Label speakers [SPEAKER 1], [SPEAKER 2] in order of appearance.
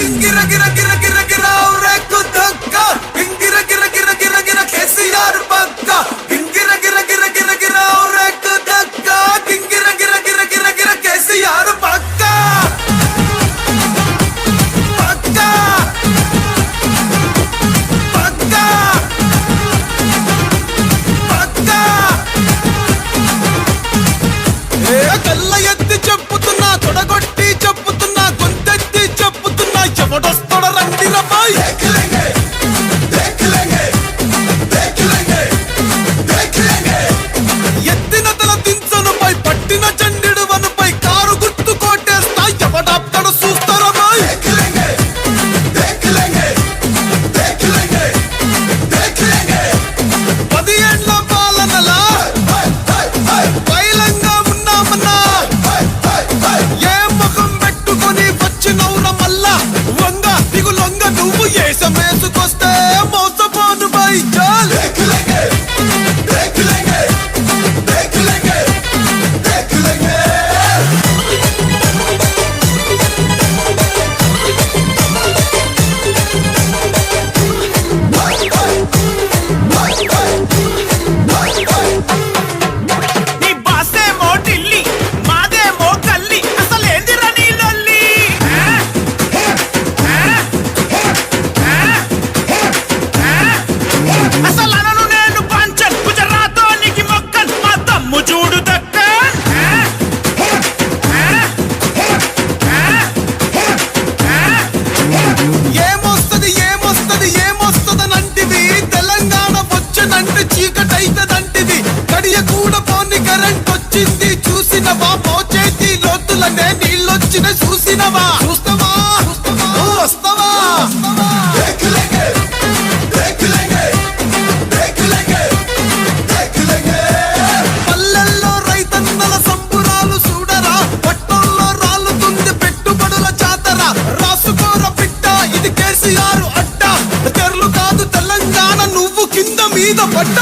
[SPEAKER 1] கிர கிர கிர கிர சீதப்பட்ட